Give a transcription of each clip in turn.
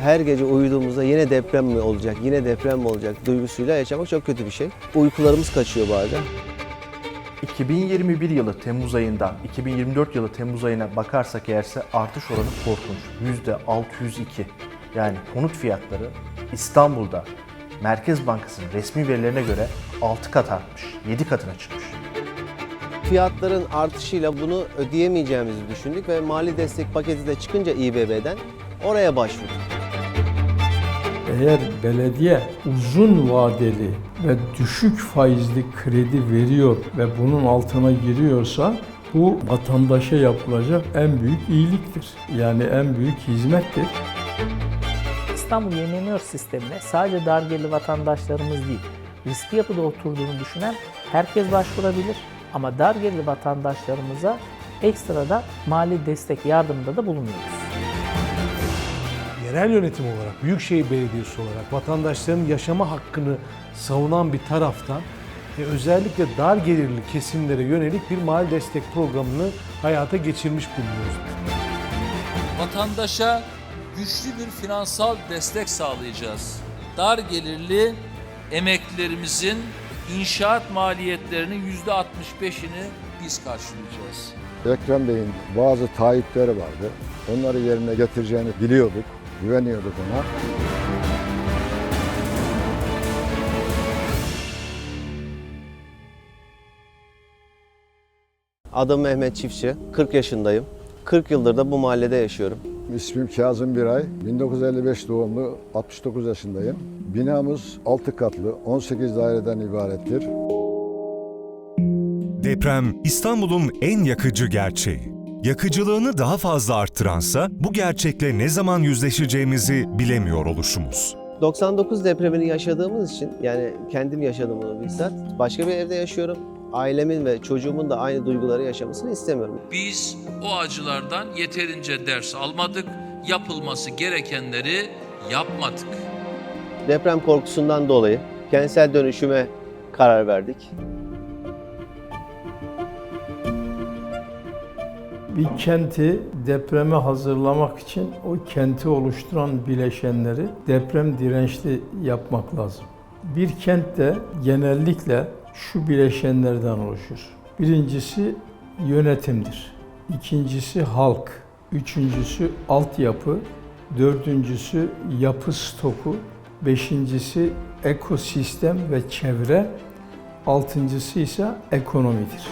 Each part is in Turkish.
her gece uyuduğumuzda yine deprem mi olacak, yine deprem mi olacak duygusuyla yaşamak çok kötü bir şey. Uykularımız kaçıyor bazen. 2021 yılı Temmuz ayından 2024 yılı Temmuz ayına bakarsak eğerse artış oranı korkunç. %602. Yani konut fiyatları İstanbul'da Merkez Bankası'nın resmi verilerine göre 6 kat artmış. 7 katına çıkmış. Fiyatların artışıyla bunu ödeyemeyeceğimizi düşündük ve mali destek paketi de çıkınca İBB'den oraya başvurduk. Eğer belediye uzun vadeli ve düşük faizli kredi veriyor ve bunun altına giriyorsa bu vatandaşa yapılacak en büyük iyiliktir. Yani en büyük hizmettir. İstanbul Yenileniyor sistemine sadece dar gelirli vatandaşlarımız değil, riskli yapıda oturduğunu düşünen herkes başvurabilir. Ama dar gelirli vatandaşlarımıza ekstradan mali destek yardımında da bulunuyoruz. Yerel yönetim olarak, Büyükşehir Belediyesi olarak vatandaşların yaşama hakkını savunan bir taraftan ve özellikle dar gelirli kesimlere yönelik bir mali destek programını hayata geçirmiş bulunuyoruz. vatandaşa güçlü bir finansal destek sağlayacağız. Dar gelirli emeklilerimizin inşaat maliyetlerinin yüzde 65'ini biz karşılayacağız. Ekrem Bey'in bazı taahhütleri vardı. Onları yerine getireceğini biliyorduk, güveniyorduk ona. Adım Mehmet Çiftçi, 40 yaşındayım. 40 yıldır da bu mahallede yaşıyorum. İsmim Kazım Biray, 1955 doğumlu, 69 yaşındayım. Binamız 6 katlı, 18 daireden ibarettir. Deprem İstanbul'un en yakıcı gerçeği. Yakıcılığını daha fazla arttıransa bu gerçekle ne zaman yüzleşeceğimizi bilemiyor oluşumuz. 99 depremini yaşadığımız için yani kendim yaşadım bunu bizzat. Başka bir evde yaşıyorum. Ailemin ve çocuğumun da aynı duyguları yaşamasını istemiyorum. Biz o acılardan yeterince ders almadık, yapılması gerekenleri yapmadık. Deprem korkusundan dolayı kentsel dönüşüme karar verdik. Bir kenti depreme hazırlamak için o kenti oluşturan bileşenleri deprem dirençli yapmak lazım. Bir kent de genellikle şu bileşenlerden oluşur. Birincisi yönetimdir. İkincisi halk. Üçüncüsü altyapı. Dördüncüsü yapı stoku. Beşincisi ekosistem ve çevre. Altıncısı ise ekonomidir.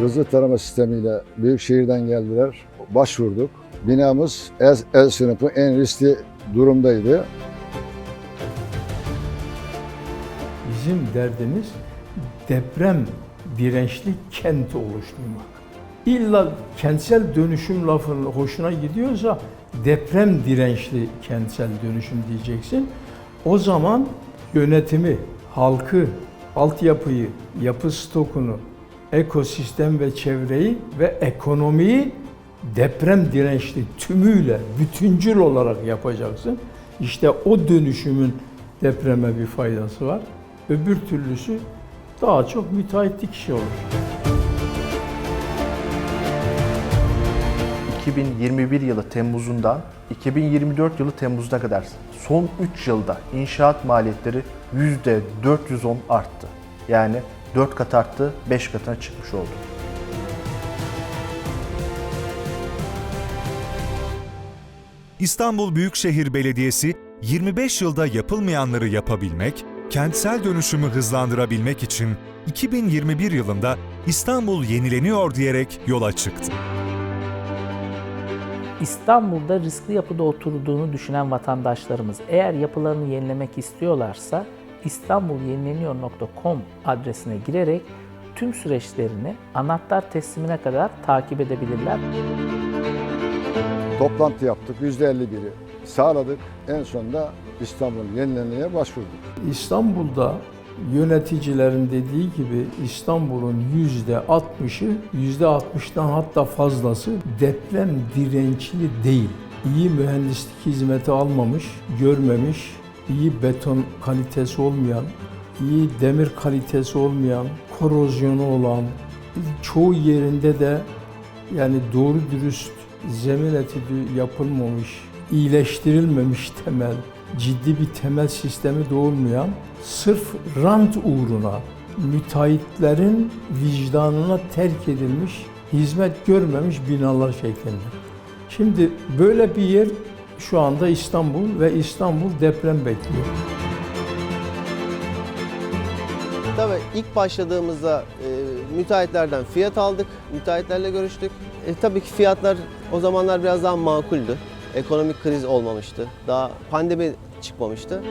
Hızlı tarama sistemiyle Büyükşehir'den geldiler, başvurduk. Binamız el, el sınıfı en riskli durumdaydı. Bizim derdimiz deprem dirençli kent oluşturmak. İlla kentsel dönüşüm lafının hoşuna gidiyorsa deprem dirençli kentsel dönüşüm diyeceksin. O zaman yönetimi, halkı, altyapıyı, yapı stokunu, ekosistem ve çevreyi ve ekonomiyi deprem dirençli tümüyle, bütüncül olarak yapacaksın. İşte o dönüşümün depreme bir faydası var. Öbür türlüsü daha çok müteahhitlik işi olur. 2021 yılı Temmuz'undan 2024 yılı Temmuz'una kadar son 3 yılda inşaat maliyetleri %410 arttı. Yani 4 kat arttı, 5 katına çıkmış oldu. İstanbul Büyükşehir Belediyesi 25 yılda yapılmayanları yapabilmek, kentsel dönüşümü hızlandırabilmek için 2021 yılında İstanbul yenileniyor diyerek yola çıktı. İstanbul'da riskli yapıda oturduğunu düşünen vatandaşlarımız eğer yapılarını yenilemek istiyorlarsa istanbulyenilenio.com adresine girerek tüm süreçlerini anahtar teslimine kadar takip edebilirler. Toplantı yaptık, %51'i sağladık. En sonunda İstanbul yenilenmeye başvurduk. İstanbul'da yöneticilerin dediği gibi İstanbul'un yüzde 60'ı, yüzde 60'tan hatta fazlası deprem dirençli değil. İyi mühendislik hizmeti almamış, görmemiş, iyi beton kalitesi olmayan, iyi demir kalitesi olmayan, korozyonu olan, çoğu yerinde de Yani doğru dürüst zemin etüdü yapılmamış, iyileştirilmemiş temel, ciddi bir temel sistemi de olmayan, sırf rant uğruna müteahhitlerin vicdanına terk edilmiş, hizmet görmemiş binalar şeklinde. Şimdi böyle bir yer şu anda İstanbul ve İstanbul deprem bekliyor. Tabii ilk başladığımızda e, müteahhitlerden fiyat aldık, müteahhitlerle görüştük. E, tabii ki fiyatlar o zamanlar biraz daha makuldü. Ekonomik kriz olmamıştı. Daha pandemi çıkmamıştı.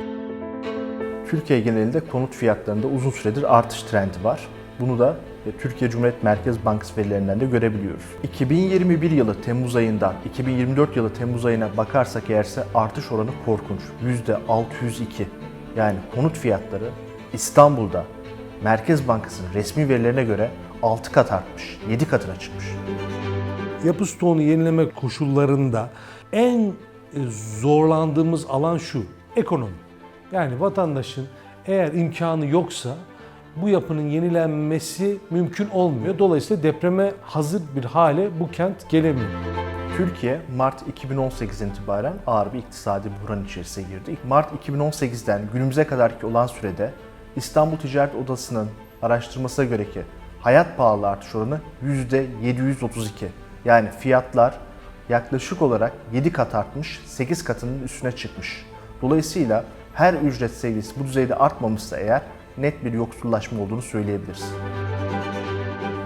Türkiye genelinde konut fiyatlarında uzun süredir artış trendi var. Bunu da Türkiye Cumhuriyet Merkez Bankası verilerinden de görebiliyoruz. 2021 yılı Temmuz ayından 2024 yılı Temmuz ayına bakarsak eğerse artış oranı korkunç. %602. Yani konut fiyatları İstanbul'da Merkez Bankası'nın resmi verilerine göre 6 kat artmış, 7 katına çıkmış. Yapı stoğunu yenileme koşullarında en e, zorlandığımız alan şu, ekonomi. Yani vatandaşın eğer imkanı yoksa bu yapının yenilenmesi mümkün olmuyor. Dolayısıyla depreme hazır bir hale bu kent gelemiyor. Türkiye Mart 2018 itibaren ağır bir iktisadi buhran içerisine girdi. Mart 2018'den günümüze kadarki olan sürede İstanbul Ticaret Odası'nın araştırmasına göre ki hayat pahalı artış oranı %732. Yani fiyatlar yaklaşık olarak 7 kat artmış, 8 katının üstüne çıkmış. Dolayısıyla her ücret seviyesi bu düzeyde artmamışsa eğer net bir yoksullaşma olduğunu söyleyebiliriz.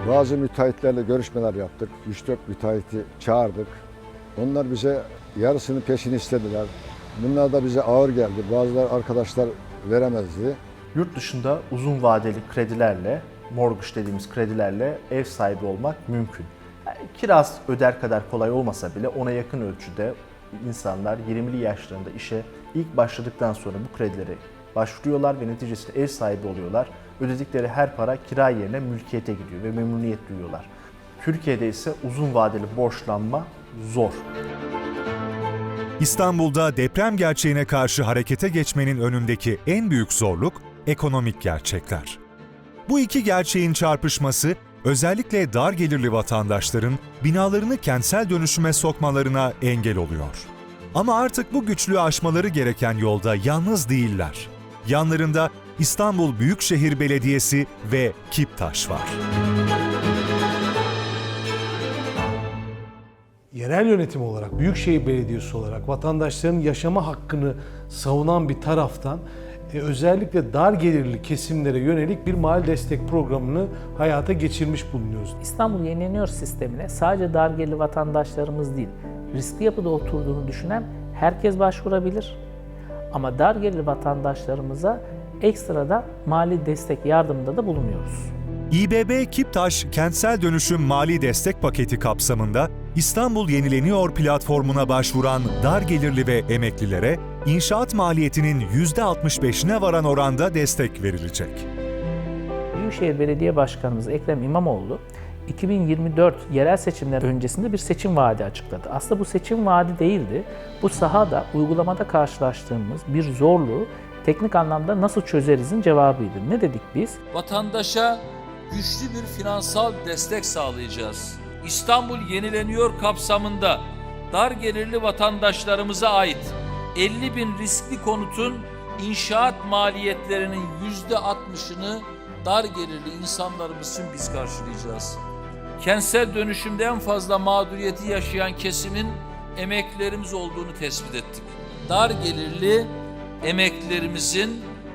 Bazı müteahhitlerle görüşmeler yaptık. 3-4 müteahhiti çağırdık. Onlar bize yarısının peşini istediler. Bunlar da bize ağır geldi. Bazıları arkadaşlar veremezdi. Yurt dışında uzun vadeli kredilerle, mortgage dediğimiz kredilerle ev sahibi olmak mümkün. Yani kiraz öder kadar kolay olmasa bile ona yakın ölçüde insanlar 20'li yaşlarında işe ilk başladıktan sonra bu kredileri başvuruyorlar ve neticesinde ev sahibi oluyorlar. Ödedikleri her para kira yerine mülkiyete gidiyor ve memnuniyet duyuyorlar. Türkiye'de ise uzun vadeli borçlanma zor. İstanbul'da deprem gerçeğine karşı harekete geçmenin önündeki en büyük zorluk ekonomik gerçekler. Bu iki gerçeğin çarpışması özellikle dar gelirli vatandaşların binalarını kentsel dönüşüme sokmalarına engel oluyor. Ama artık bu güçlüğü aşmaları gereken yolda yalnız değiller. Yanlarında İstanbul Büyükşehir Belediyesi ve Kiptaş var. yerel yönetim olarak, Büyükşehir Belediyesi olarak vatandaşların yaşama hakkını savunan bir taraftan e, özellikle dar gelirli kesimlere yönelik bir mali destek programını hayata geçirmiş bulunuyoruz. İstanbul Yenileniyor sistemine sadece dar gelirli vatandaşlarımız değil, riskli yapıda oturduğunu düşünen herkes başvurabilir. Ama dar gelirli vatandaşlarımıza ekstradan mali destek yardımında da bulunuyoruz. İBB Kiptaş Kentsel Dönüşüm Mali Destek Paketi kapsamında İstanbul Yenileniyor platformuna başvuran dar gelirli ve emeklilere inşaat maliyetinin %65'ine varan oranda destek verilecek. Büyükşehir Belediye Başkanımız Ekrem İmamoğlu 2024 yerel seçimler öncesinde bir seçim vaadi açıkladı. Aslında bu seçim vaadi değildi. Bu sahada, uygulamada karşılaştığımız bir zorluğu teknik anlamda nasıl çözerizin cevabıydı. Ne dedik biz? Vatandaşa güçlü bir finansal destek sağlayacağız. İstanbul yenileniyor kapsamında dar gelirli vatandaşlarımıza ait 50 bin riskli konutun inşaat maliyetlerinin %60'ını dar gelirli insanlarımız için biz karşılayacağız. Kentsel dönüşümde en fazla mağduriyeti yaşayan kesimin emeklilerimiz olduğunu tespit ettik. Dar gelirli emeklilerimizin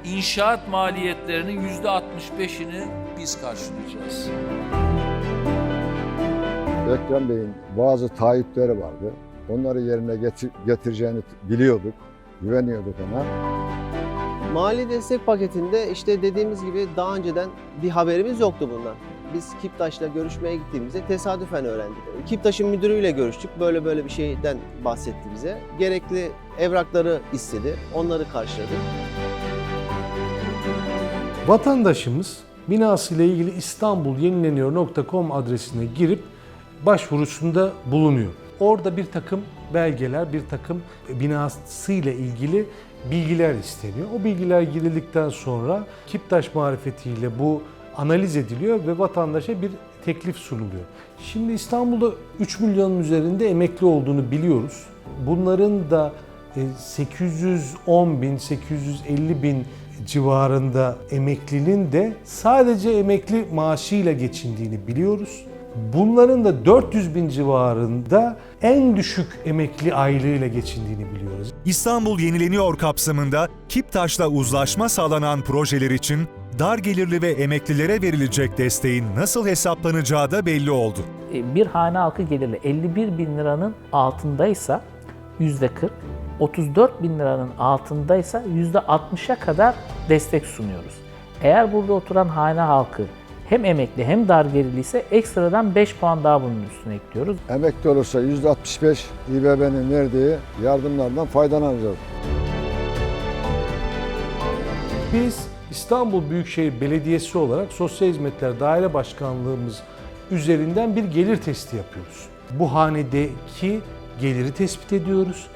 inşaat maliyetlerinin %65'ini biz karşılayacağız. Ekrem Bey'in bazı taahhütleri vardı. Onları yerine getir- getireceğini biliyorduk, güveniyorduk ona. Mali destek paketinde işte dediğimiz gibi daha önceden bir haberimiz yoktu bundan. Biz Kiptaş'la görüşmeye gittiğimizde tesadüfen öğrendik. Kiptaş'ın müdürüyle görüştük. Böyle böyle bir şeyden bahsetti bize. Gerekli evrakları istedi. Onları karşıladık. Vatandaşımız binasıyla ilgili istanbulyenileniyor.com adresine girip başvurusunda bulunuyor. Orada bir takım belgeler, bir takım binasıyla ilgili bilgiler isteniyor. O bilgiler girildikten sonra Kiptaş marifetiyle bu analiz ediliyor ve vatandaşa bir teklif sunuluyor. Şimdi İstanbul'da 3 milyonun üzerinde emekli olduğunu biliyoruz. Bunların da e, 810 bin, 850 bin civarında emeklinin de sadece emekli maaşıyla geçindiğini biliyoruz. Bunların da 400 bin civarında en düşük emekli aylığıyla geçindiğini biliyoruz. İstanbul Yenileniyor kapsamında Kiptaş'la uzlaşma sağlanan projeler için dar gelirli ve emeklilere verilecek desteğin nasıl hesaplanacağı da belli oldu. E, bir hane halkı gelirli 51 bin liranın altındaysa yüzde 40, 34 bin liranın altındaysa yüzde 60'a kadar destek sunuyoruz. Eğer burada oturan hane halkı hem emekli hem dar gelirli ise ekstradan 5 puan daha bunun üstüne ekliyoruz. Emekli olursa %65 İBB'nin verdiği yardımlardan faydalanacağız. Biz İstanbul Büyükşehir Belediyesi olarak Sosyal Hizmetler Daire Başkanlığımız üzerinden bir gelir testi yapıyoruz. Bu hanedeki geliri tespit ediyoruz.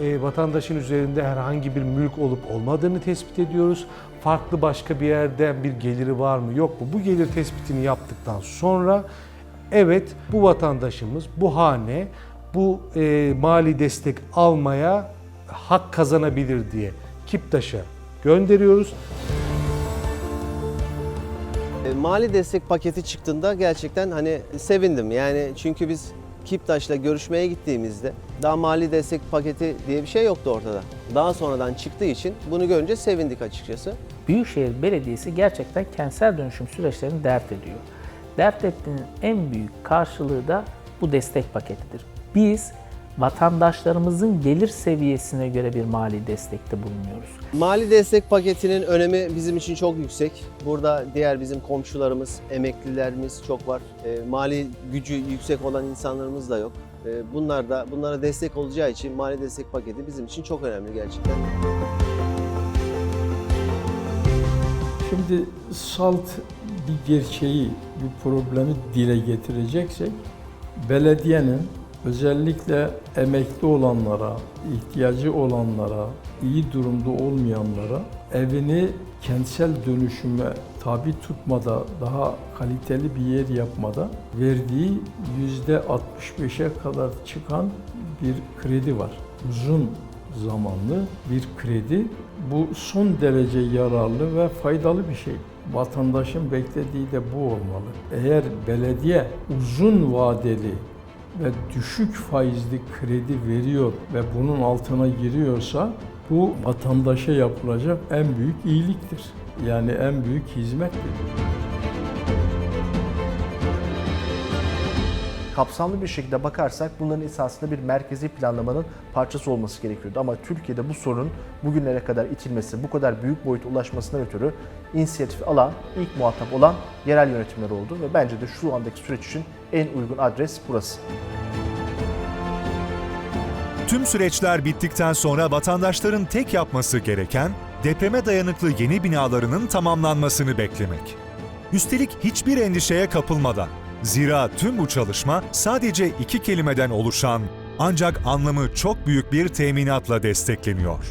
E, vatandaşın üzerinde herhangi bir mülk olup olmadığını tespit ediyoruz. Farklı başka bir yerden bir geliri var mı yok mu? Bu gelir tespitini yaptıktan sonra evet bu vatandaşımız, bu hane bu e, mali destek almaya hak kazanabilir diye Kiptaş'a gönderiyoruz. E, Mali destek paketi çıktığında gerçekten hani sevindim. Yani çünkü biz Kiptaş'la görüşmeye gittiğimizde daha mali destek paketi diye bir şey yoktu ortada. Daha sonradan çıktığı için bunu görünce sevindik açıkçası. Büyükşehir Belediyesi gerçekten kentsel dönüşüm süreçlerini dert ediyor. Dert ettiğinin en büyük karşılığı da bu destek paketidir. Biz vatandaşlarımızın gelir seviyesine göre bir mali destekte bulunuyoruz. Mali destek paketinin önemi bizim için çok yüksek. Burada diğer bizim komşularımız, emeklilerimiz çok var. E, mali gücü yüksek olan insanlarımız da yok. E, bunlar da bunlara destek olacağı için mali destek paketi bizim için çok önemli gerçekten. Şimdi salt bir gerçeği, bir problemi dile getireceksek, belediyenin özellikle emekli olanlara, ihtiyacı olanlara, iyi durumda olmayanlara evini kentsel dönüşüme tabi tutmada, daha kaliteli bir yer yapmada verdiği yüzde 65'e kadar çıkan bir kredi var. Uzun zamanlı bir kredi. Bu son derece yararlı ve faydalı bir şey. Vatandaşın beklediği de bu olmalı. Eğer belediye uzun vadeli ve düşük faizli kredi veriyor ve bunun altına giriyorsa bu vatandaşa yapılacak en büyük iyiliktir. Yani en büyük hizmettir. kapsamlı bir şekilde bakarsak bunların esasında bir merkezi planlamanın parçası olması gerekiyordu. Ama Türkiye'de bu sorunun bugünlere kadar itilmesi, bu kadar büyük boyuta ulaşmasından ötürü inisiyatif alan, ilk muhatap olan yerel yönetimler oldu ve bence de şu andaki süreç için en uygun adres burası. Tüm süreçler bittikten sonra vatandaşların tek yapması gereken depreme dayanıklı yeni binalarının tamamlanmasını beklemek. Üstelik hiçbir endişeye kapılmadan. Zira tüm bu çalışma sadece iki kelimeden oluşan ancak anlamı çok büyük bir teminatla destekleniyor.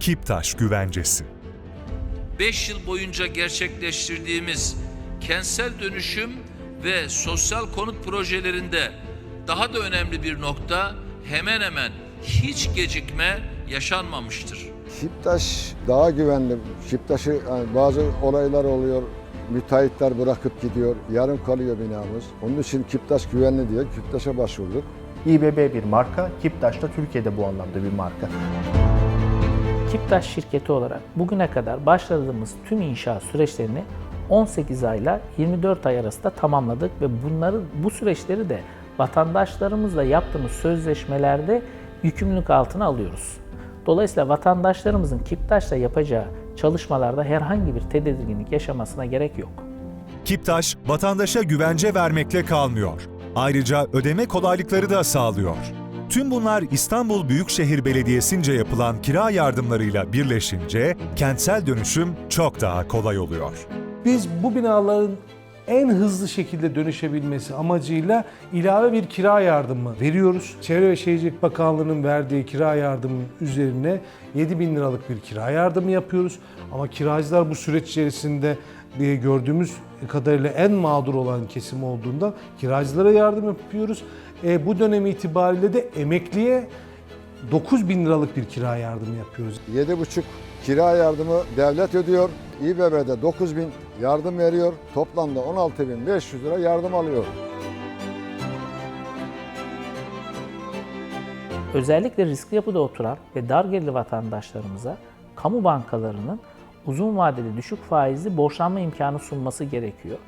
Kiptaş güvencesi. 5 yıl boyunca gerçekleştirdiğimiz kentsel dönüşüm ve sosyal konut projelerinde daha da önemli bir nokta hemen hemen hiç gecikme yaşanmamıştır. Şiptaş daha güvenli. Şiptaş'ı yani bazı olaylar oluyor. Müteahhitler bırakıp gidiyor. Yarım kalıyor binamız. Onun için Kiptaş güvenli diye Kiptaş'a başvurduk. İBB bir marka, Kiptaş da Türkiye'de bu anlamda bir marka. Kiptaş şirketi olarak bugüne kadar başladığımız tüm inşaat süreçlerini 18 ayla 24 ay arasında tamamladık ve bunları bu süreçleri de vatandaşlarımızla yaptığımız sözleşmelerde yükümlülük altına alıyoruz. Dolayısıyla vatandaşlarımızın Kiptaş'la yapacağı çalışmalarda herhangi bir tedirginlik yaşamasına gerek yok. Kiptaş, vatandaşa güvence vermekle kalmıyor. Ayrıca ödeme kolaylıkları da sağlıyor. Tüm bunlar İstanbul Büyükşehir Belediyesi'nce yapılan kira yardımlarıyla birleşince kentsel dönüşüm çok daha kolay oluyor. Biz bu binaların en hızlı şekilde dönüşebilmesi amacıyla ilave bir kira yardımı veriyoruz. Çevre ve Şehircilik Bakanlığı'nın verdiği kira yardımının üzerine 7 bin liralık bir kira yardımı yapıyoruz. Ama kiracılar bu süreç içerisinde diye gördüğümüz kadarıyla en mağdur olan kesim olduğunda kiracılara yardım yapıyoruz. E, bu dönem itibariyle de emekliye 9 bin liralık bir kira yardımı yapıyoruz. 7,5 kira yardımı devlet ödüyor. İBB'de 9 bin yardım veriyor. Toplamda 16.500 lira yardım alıyor. Özellikle riskli yapıda oturan ve dar gelirli vatandaşlarımıza kamu bankalarının uzun vadeli düşük faizli borçlanma imkanı sunması gerekiyor.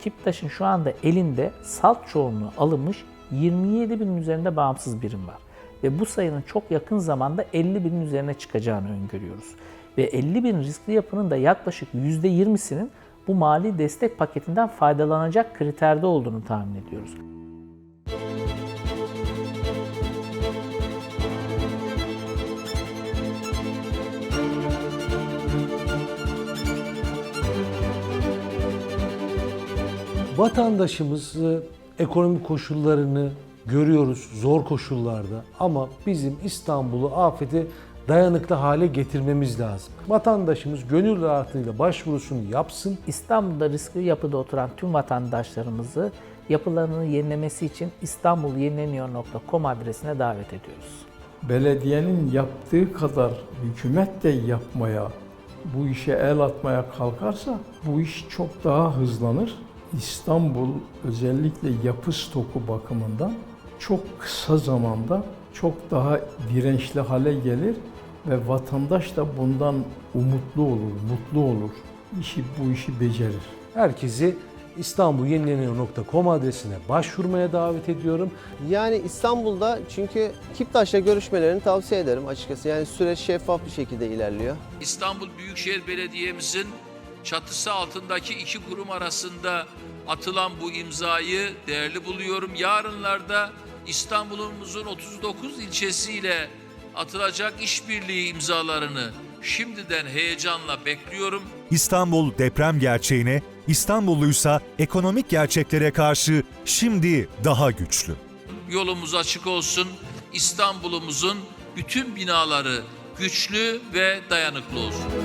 Kiptaş'ın şu anda elinde salt çoğunluğu alınmış 27 binin üzerinde bağımsız birim var. Ve bu sayının çok yakın zamanda 50 binin üzerine çıkacağını öngörüyoruz. Ve 50 bin riskli yapının da yaklaşık %20'sinin bu mali destek paketinden faydalanacak kriterde olduğunu tahmin ediyoruz. Vatandaşımız ekonomik koşullarını görüyoruz zor koşullarda ama bizim İstanbul'u afete dayanıklı hale getirmemiz lazım. Vatandaşımız gönül rahatlığıyla başvurusunu yapsın. İstanbul'da riskli yapıda oturan tüm vatandaşlarımızı yapılarını yenilemesi için istanbulyenileniyor.com adresine davet ediyoruz. Belediyenin yaptığı kadar hükümet de yapmaya, bu işe el atmaya kalkarsa bu iş çok daha hızlanır. İstanbul özellikle yapı stoku bakımından çok kısa zamanda çok daha dirençli hale gelir ve vatandaş da bundan umutlu olur, mutlu olur. İşi bu işi becerir. Herkesi istanbulyenileniyor.com adresine başvurmaya davet ediyorum. Yani İstanbul'da çünkü Kiptaş'la görüşmelerini tavsiye ederim açıkçası. Yani süreç şeffaf bir şekilde ilerliyor. İstanbul Büyükşehir Belediye'mizin çatısı altındaki iki kurum arasında atılan bu imzayı değerli buluyorum. Yarınlarda İstanbul'umuzun 39 ilçesiyle atılacak işbirliği imzalarını şimdiden heyecanla bekliyorum. İstanbul deprem gerçeğine, İstanbulluysa ekonomik gerçeklere karşı şimdi daha güçlü. Yolumuz açık olsun. İstanbul'umuzun bütün binaları güçlü ve dayanıklı olsun.